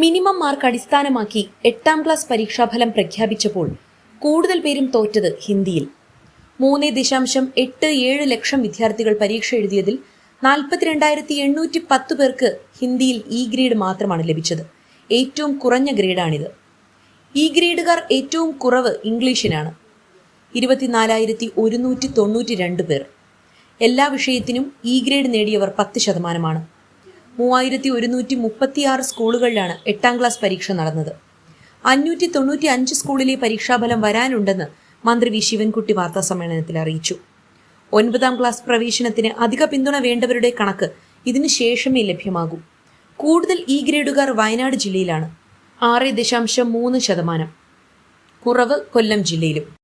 Minimum mark അടിസ്ഥാനമാക്കി എട്ടാം class പരീക്ഷാഫലം പ്രഖ്യാപിച്ചപ്പോൾ കൂടുതൽ പേരും തോറ്റത് ഹിന്ദിയിൽ. മൂന്ന് ദശാംശം എട്ട് ഏഴ് ലക്ഷം വിദ്യാർത്ഥികൾ പരീക്ഷ എഴുതിയതിൽ നാൽപ്പത്തിരണ്ടായിരത്തി എണ്ണൂറ്റി പത്ത് പേർക്ക് ഹിന്ദിയിൽ ഇ ഗ്രേഡ് മാത്രമാണ് ലഭിച്ചത്. ഏറ്റവും കുറഞ്ഞ ഗ്രേഡാണിത്. ഇ ഗ്രേഡുകാർ ഏറ്റവും കുറവ് ഇംഗ്ലീഷിനാണ്. ഇരുപത്തിനാലായിരത്തി ഒരുന്നൂറ്റി തൊണ്ണൂറ്റി രണ്ട് പേർ. എല്ലാ വിഷയത്തിനും ഇ ഗ്രേഡ് നേടിയവർ പത്ത് ശതമാനമാണ്. മൂവായിരത്തി ഒരുന്നൂറ്റി മുപ്പത്തിയാറ് സ്കൂളുകളിലാണ് എട്ടാം ക്ലാസ് പരീക്ഷ നടന്നത്. അഞ്ഞൂറ്റി തൊണ്ണൂറ്റി അഞ്ച് സ്കൂളിലെ പരീക്ഷാഫലം വരാനുണ്ടെന്ന് മന്ത്രി വി. ശിവൻകുട്ടി വാർത്താ സമ്മേളനത്തിൽ അറിയിച്ചു. ഒൻപതാം ക്ലാസ് പ്രവേശനത്തിന് അധിക പിന്തുണ വേണ്ടവരുടെ കണക്ക് ഇതിനു ശേഷമേ ലഭ്യമാകൂ. കൂടുതൽ ഇ ഗ്രേഡുകാർ വയനാട് ജില്ലയിലാണ്. ആറ് ദശാംശം മൂന്ന് ശതമാനം. കുറവ് കൊല്ലം ജില്ലയിലും.